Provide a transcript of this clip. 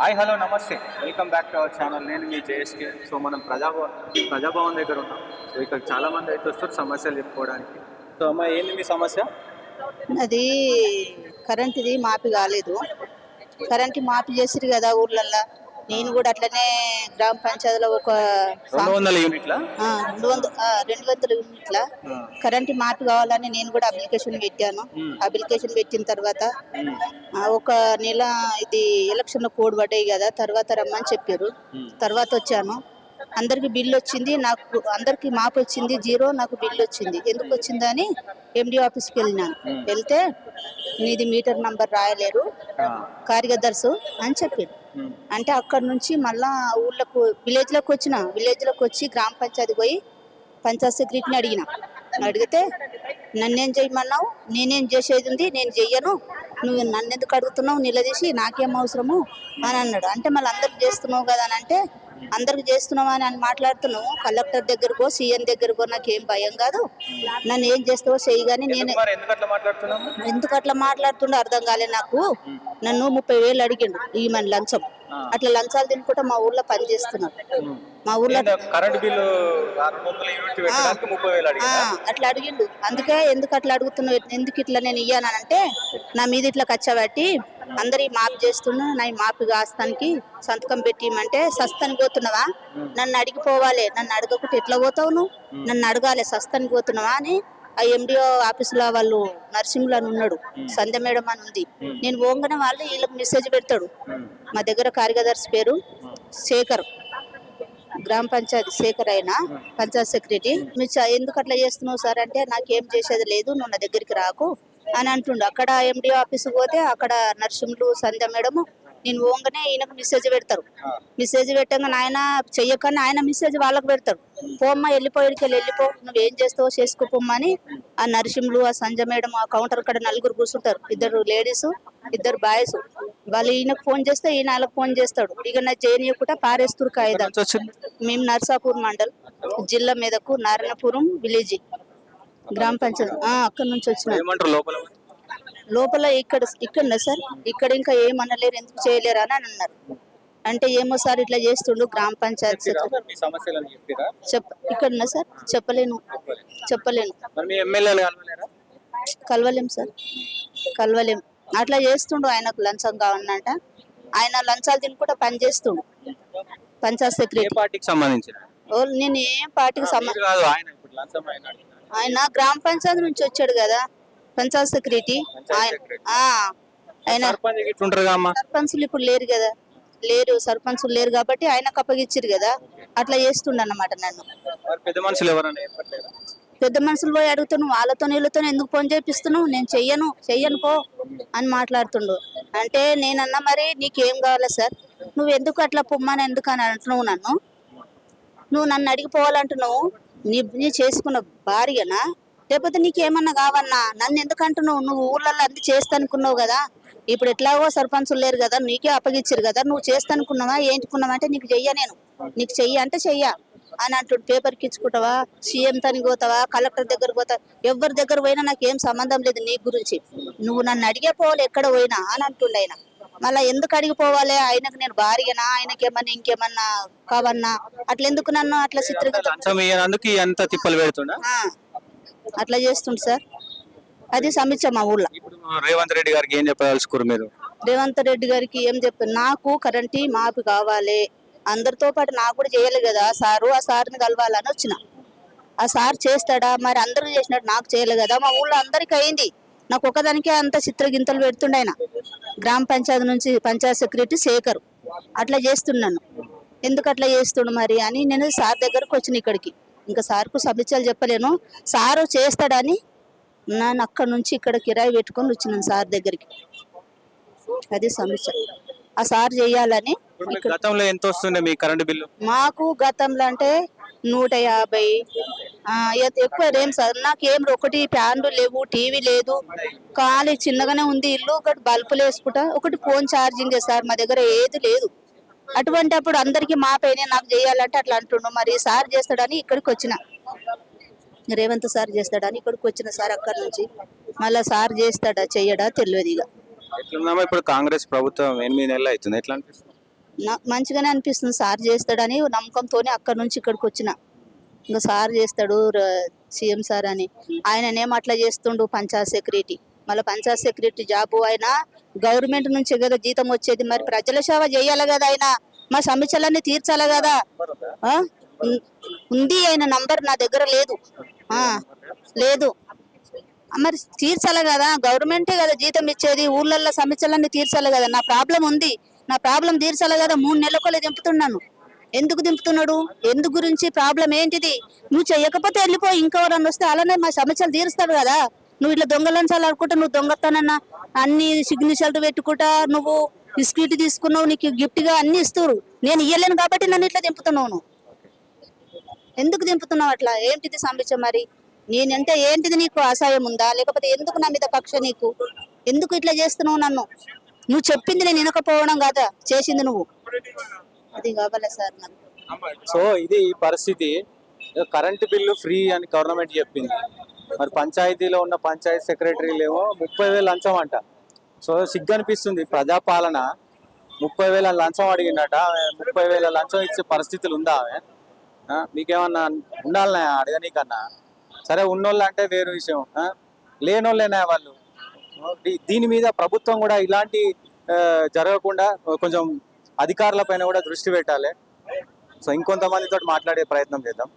Hi hello నమస్తే. Welcome back to our channel నేను మీ జేఎస్కే. సో మనం ప్రజాభవన్ ప్రజాభవన్ దగ్గర ఉన్నాం. సో ఇక్కడ చాలా మంది అయితే వస్తారు సమస్యలు చెప్పుకోవడానికి. సో అమ్మ ఏంది మీ సమస్య? అది కరెంటుది మాపి కాలేదు. కరెంట్ మాపి చేసిరు కదా ఊర్లల్లో. నేను కూడా అట్లనే గ్రామ పంచాయతీలో ఒక రెండు వందల యూనిట్ల? రెండు వంద ఆ, రెండు వందల యూనిట్ల కరెంట్ మాపి కావాలని నేను కూడా అప్లికేషన్ పెట్టాను. అప్లికేషన్ పెట్టిన తర్వాత ఒక నెల ఇది ఎలక్షన్ కోడ్ పడ్డాయి కదా తర్వాత రమ్మని చెప్పారు. తర్వాత వచ్చాను. అందరికి బిల్ వచ్చింది నాకు అందరికి మాపు వచ్చింది జీరో నాకు బిల్ వచ్చింది. ఎందుకు వచ్చిందని ఎండి ఆఫీస్కి వెళ్ళినాను వెళ్తే నీది మీటర్ నంబర్ రాయలేరు. కార్యదర్శి అని చెప్పారు అంటే అక్కడ నుంచి మళ్ళా ఊళ్ళకు విలేజ్లోకి వచ్చిన. విలేజ్లోకి వచ్చి గ్రామ పంచాయతీ పోయి పంచాయత్ సెక్రటరీని అడిగిన. అడిగితే నన్నేం చేయమన్నావు? నేనేం చేసేది ఉంది? నేను చెయ్యను. నువ్వు నన్ను ఎందుకు అడుగుతున్నావు? నిలదీసి నాకేం అవసరము? అని అన్నాడు. అంటే మళ్ళీ అందరికి చేస్తున్నావు కదా అని అంటే అందరికి చేస్తున్నావా అని మాట్లాడుతున్నావు. కలెక్టర్ దగ్గరకో సీఎం దగ్గరకో నాకేం భయం కాదు. నన్ను ఏం చేస్తావో చెయ్యి కానీ నేను ఎందుకు అట్లా మాట్లాడుతుండో అర్థం కాలే నాకు. నన్ను ముప్పై వేలు అడిగిండు ఈ మన లంచం అట్లా లంచాలు తినుకుంటా మా ఊర్లో పని చేస్తున్నారు. మా ఊర్లో కరెంట్ బిల్లు అట్లా అడిగిండు. అందుకే ఎందుకు అట్లా అడుగుతున్నావు? ఎందుకు ఇట్లా నేను ఇయ్యానంటే నా మీద ఇట్లా కచ్చబట్టి అందరి మాపు చేస్తున్నా నా మాపు కాస్తానికి సంతకం పెట్టిమంటే సస్తని పోతున్నావా? నన్ను అడిగిపోవాలి నన్ను అడగకుంటే ఎట్లా పోతావు నువ్వు? నన్ను అడగాలి సస్తని పోతున్నావా అని ఆ ఎండిఓ ఆఫీసులో వాళ్ళు నర్సింగ్లో అని ఉన్నాడు సంధ్య మేడం అని ఉంది. నేను పోగానే వాళ్ళు వీళ్ళకి మెసేజ్ పెడతాడు. మా దగ్గర కార్యదర్శి పేరు శేఖర్. గ్రామ పంచాయతీ శేఖర్ అయినా పంచాయత్ సెక్రటరీ. మీరు ఎందుకు అట్లా చేస్తున్నావు సార్? అంటే నాకేం చేసేది లేదు నువ్వు నా దగ్గరికి రాకు. అని అంటుండు. అక్కడ ఎండి ఆఫీస్కి పోతే అక్కడ నర్సింహులు సంధ్య మేడము నేను పోగానే ఈయనకు మెసేజ్ పెడతారు. మెసేజ్ పెట్టంగా ఆయన చెయ్యకని ఆయన మెసేజ్ వాళ్ళకి పెడతారు. పోమ్మ వెళ్ళిపోయిడికి వెళ్ళిపో నువ్వేం చేస్తావో చేసుకోపోమ్మా అని ఆ నరసింహులు ఆ సంజయ్ మేడం ఆ కౌంటర్ కాడ నలుగురు కూర్చుంటారు. ఇద్దరు లేడీస్ ఇద్దరు బాయ్స్ వాళ్ళు ఈయనకు ఫోన్ చేస్తే ఈయన వాళ్ళకి ఫోన్ చేస్తాడు. ఇక నా చేయనీయకుండా పారేస్తురు కాయిదా మేము నర్సాపూర్ మండల్ జిల్లా మీదకు నారాయణపురం విలేజ్. గ్రామ పంచాయతీ. ఆ, అక్కడ నుంచి వచ్చిన. ఏమంటారు లోపల? లోపల ఇక్కడ ఇక్కడ సార్. ఇక్కడ ఇంకా ఏమనలేరు ఎందుకు చేయలేరు అని అన్నారు. అంటే ఏమో సార్ ఇట్లా చేస్తుండు గ్రామ పంచాయతీ చెప్పిరా? సెక్రటరీ. మీ సమస్యలను చెప్పిరా? చెప్ ఇక్కడ సార్ చెప్పలేను. చెప్పలేను. కలవలేం సార్. కలవలేం. అట్లా చేస్తుండు ఆయనకు లంచం కావాలంట. ఆయన లంచాలు తినుకుంటా పని చేస్తుండు. పంచాయత్ సెక్రటరీ. నేను ఏం పార్టీకి సంబంధం మీరు కాదు ఆయన ఆయన. ఆయన గ్రామ పంచాయతీ నుంచి వచ్చాడు కదా పంచాయత్ సెక్రటరీ. ఆయన ఆయన సర్పంచులు ఇప్పుడు లేరు కదా లేరు సర్పంచులు లేరు కాబట్టి ఆయనకు అప్పగిచ్చారు కదా అట్లా చేస్తుండ అన్నమాట నన్ను పెద్ద మనుషులు ఎవరన్నా పెద్ద మనుషులు పోయి అడుగుతున్నావు వాళ్ళతో వీళ్ళతో ఎందుకు ఫోన్ చేపిస్తున్నావు? నేను చెయ్యను చెయ్యను పో అని మాట్లాడుతుండు. అంటే నేనన్నా మరి నీకేం కావాలా సార్? నువ్వు ఎందుకు అట్లా పొమ్మని ఎందుకు అని అంటున్నావు నన్ను? నువ్వు నన్ను అడిగిపోవాలంటున్నావు నీ నీ చేసుకున్న భార్యనా? లేకపోతే నీకేమన్నా కావన్నా? నన్ను ఎందుకంటున్నావు? నువ్వు ఊర్లలో అన్ని చేస్తానుకున్నావు కదా? ఇప్పుడు ఎట్లాగో సర్పంచులు లేరు కదా? నీకే అప్పగించారు కదా? నువ్వు చేస్తానుకున్నావా? ఏంటుకున్నావా? అంటే నీకు చెయ్య నేను. నీకు చెయ్య అంటే చెయ్య. అని అంటుండు. పేపర్కి ఇచ్చుకుంటావా సీఎం తని పోతావా? కలెక్టర్ దగ్గర పోతావా ఎవరి దగ్గర పోయినా నాకు ఏం సంబంధం లేదు నీ గురించి. నువ్వు నన్ను అడిగే పోవాలి ఎక్కడ పోయినా అని అంటుండైనా ఆయన. మళ్ళా ఎందుకు అడిగిపోవాలి? ఆయనకు నేను భార్యనా? ఆయనకి ఏమన్నా ఇంకేమన్నా కావన్నా అట్లా ఎందుకు నన్ను అట్లా తిప్పలు ఆ, అట్లా చేస్తుండు సార్. అది సమీక్ష మా ఊర్లో ఇప్పుడు రేవంత్ రెడ్డి గారికి ఏం చెప్పదలుచుకోరు మీరు? రేవంత్ రెడ్డి గారికి ఏం చెప్పారు నాకు కరెంటీ మాపు కావాలి. అందరితో పాటు నాకు కూడా చేయాలి కదా. ఆ సారు ఆ సార్ని కలవాలని వచ్చిన. ఆ సార్ చేస్తాడా? మరి అందరూ చేసినట్టు నాకు చేయాలి కదా. మా ఊళ్ళో అందరికి అయింది. నాకు ఒకదానికే అంత చిత్రగింతలు పెడుతుండే ఆయన. గ్రామ పంచాయతీ నుంచి పంచాయత్ సెక్రటరీ శేఖర్. అట్లా చేస్తున్నాను. ఎందుకు అట్లా చేస్తుండు మరి అని నేను సార్ దగ్గరకు వచ్చిన ఇక్కడికి. ఇంకా సార్కు సమస్యలు చెప్పలేను. సారు చేస్తాడని నన్ను అక్కడ నుంచి ఇక్కడ కిరాయి పెట్టుకొని వచ్చినాను సార్ దగ్గరికి. అది సమస్య ఆ సార్ చేయాలని గతంలో ఎంత వస్తుండే మీ కరెంట్ బిల్లు? మాకు గతంలో అంటే నూట యాభై ఎక్కువ ఏం సార్. నాకు ఏం ఒకటి ఫ్యాన్లు లేవు టీవీ లేదు. ఖాళీ చిన్నగానే ఉంది ఇల్లు ఒకటి బల్బులు వేసుకుంటా ఒకటి ఫోన్ ఛార్జింగ్ సార్ మా దగ్గర ఏది లేదు. అటువంటి అప్పుడు అందరికి మా పైన నాకు చేయాలంటే అట్లా అంటుండు. మరి సార్ చేస్తాడని ఇక్కడికి వచ్చిన. రేవంత్ సార్ చేస్తాడని ఇక్కడికి వచ్చిన సార్ అక్కడి నుంచి. మళ్ళా సార్ చేస్తాడా చెయ్యడా తెలియదు ఇక ఇప్పుడు కాంగ్రెస్ ప్రభుత్వం ఎనిమిది నెలలు అవుతుంది. ఎట్లా అనిపిస్తుంది? మంచిగానే అనిపిస్తుంది. సార్ చేస్తాడని నమ్మకంతోనే అక్కడ నుంచి ఇక్కడికి వచ్చిన. ఇంకా సార్ చేస్తాడు సీఎం సార్ అని. ఆయననేం అట్లా చేస్తుండు పంచాయత్ సెక్రటరీ. మళ్ళీ పంచాయత్ సెక్రటరీ జాబు ఆయన గవర్నమెంట్ నుంచి కదా జీతం వచ్చేది. మరి ప్రజల సేవ చేయాలి కదా ఆయన. మా సమస్యలన్నీ తీర్చాలి కదా. ఆ? ఉంది ఆయన నంబర్ నా దగ్గర లేదు. ఆ లేదు. మరి తీర్చాలి కదా. గవర్నమెంటే కదా జీతం ఇచ్చేది. ఊళ్ళల్లో సమస్యలన్నీ తీర్చాలి కదా. నా ప్రాబ్లం ఉంది. నా ప్రాబ్లం తీర్చాలి కదా మూడు నెలలకోలే దింపుతున్నాను. ఎందుకు దింపుతున్నాడు? ఎందుకు గురించి ప్రాబ్లం ఏంటిది? నువ్వు చేయకపోతే వెళ్ళిపో ఇంకెవరన్నా వస్తే అలానే మా సమస్యలు తీరుస్తాడు కదా. నువ్వు ఇట్లా దొంగలంచాలి ఆడుకుంటా నువ్వు దొంగతానన్నా. అన్ని సిగ్నేచర్లు పెట్టుకుంటా నువ్వు బిస్కెట్ తీసుకున్నావు నీకు గిఫ్ట్గా అన్ని ఇస్తారు నేను ఇయ్యలేను కాబట్టి నన్ను ఇట్లా దింపుతున్నావు నువ్వు ఎందుకు దింపుతున్నావు అట్లా? ఏంటిది సమస్య మరి? నేనంటే ఏంటిది నీకు అసహాయం ఉందా? లేకపోతే ఎందుకు నా మీద కక్ష నీకు? ఎందుకు ఇట్లా చేస్తున్నావు నన్ను? నువ్వు చెప్పింది నేను వినకపోవడం కాదా? చేసింది నువ్వు. అది కావాలా సార్ నాకు? సో ఇది ఈ పరిస్థితి. కరెంటు బిల్లు ఫ్రీ అని గవర్నమెంట్ చెప్పింది. మరి పంచాయతీలో ఉన్న పంచాయతీ సెక్రటరీలు ఏమో ముప్పై వేలు లంచం అంట. సో సిగ్గు అనిపిస్తుంది ప్రజాపాలన. ముప్పై వేల లంచం అడిగిందట. ముప్పై వేల లంచం ఇచ్చే పరిస్థితులు ఉందా ఆమె? మీకేమన్నా ఉండాలన్నా అడగనీకన్నా. సరే ఉన్నోళ్ళు అంటే వేరు విషయం. లేనోళ్ళేనా వాళ్ళు? దీని మీద ప్రభుత్వం కూడా ఇలాంటి జరగకుండా కొంచెం అధికారుల పైన కూడా దృష్టి పెట్టాలి. సో ఇంకొంతమందితో మాట్లాడే ప్రయత్నం చేద్దాం.